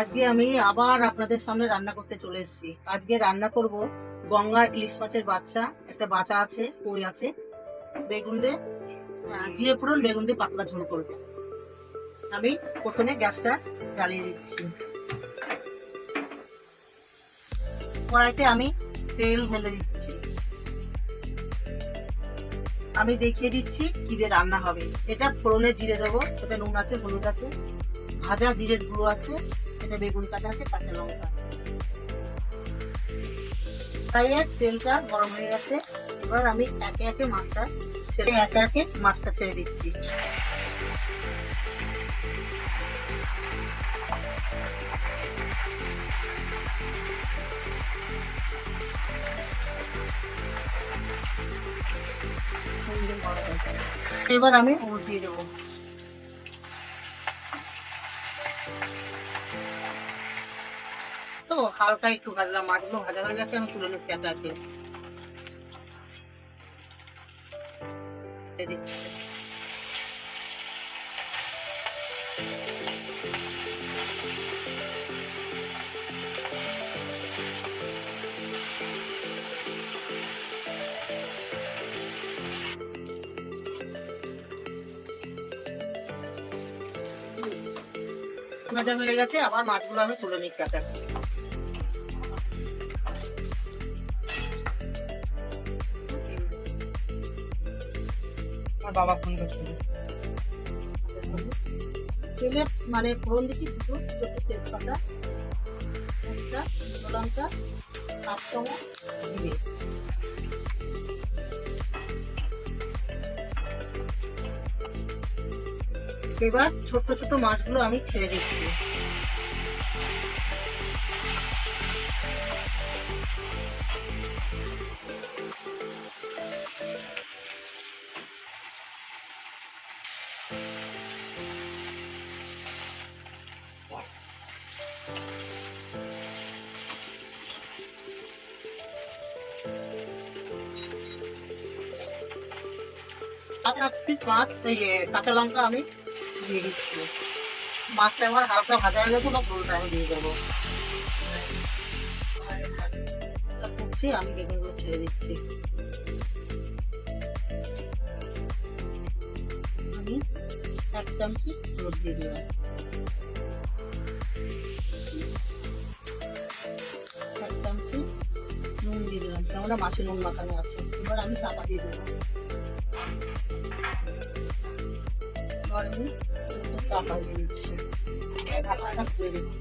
আজকে আমি আবার আপনাদের সামনে রান্না করতে চলে এসেছি। আজকে রান্না করব গঙ্গার ইলিশ মাছের বাচ্চা। একটা বাচ্চা আছে, পড়ে আছে। বেগুন দিয়ে জিরে ফোড়ন, বেগুন দিয়ে পাতলা ঝোল করব। আমি প্রথমে গ্যাসটা জ্বালিয়ে দিচ্ছি। কড়াইতে আমি তেল ঢেলে দিচ্ছি। আমি দেখিয়ে দিচ্ছি কি দিয়ে রান্না হবে। এটা ফোড়নে জিরে দেবো। এটা নুন আছে, হলুদ আছে। ভাজা জিরের গুঁড়ো আছে। এটা বেগুন কাটা আছে, কাঁচা লঙ্কা। আর তেলটা গরম হয়ে গেছে। এবার আমি একে একে মাছটা ছেড়ে একে একে মাছটা ছেড়ে দিচ্ছি। এবার আমি ওর দিয়ে দেবো। হালকা একটু ভাজলাম মাছগুলো ভাজা হয়ে গেছে আমি তুলে নিচ্ছি একে ভাজা হয়ে গেছে, আবার মাছগুলো আমি তুলে নিচ্ছি আমার বাবা ফোন করছিল। তেলে মানে ফোড়ন দিচ্ছি দুটো ছোট তেজপাতা, একটা লঙ্কা হাফ চামচ এবার ছোট ছোট মাছগুলো আমি ছেড়ে দিচ্ছি। এক পিস মাছ এই কাঁচা লঙ্কা আমি দিয়ে দিচ্ছি। মাছটা আমার হালকা ভাজা হয়ে গেছে বা পুরোটা আমি দিয়ে দেবো। ফুটছে, আমি বেগুনগুলো ছেড়ে দিচ্ছি। আমি এক চামচি হলুদ দিয়ে দিলাম। এক চামচি নুন দিয়ে দিলাম কেননা মাছে নুন মাখানো আছে। এবার আমি চাপা দিয়ে দেবো। এবার আমি একটু চাপা দিয়ে দিচ্ছি ঢাকাটা খুলে দিচ্ছি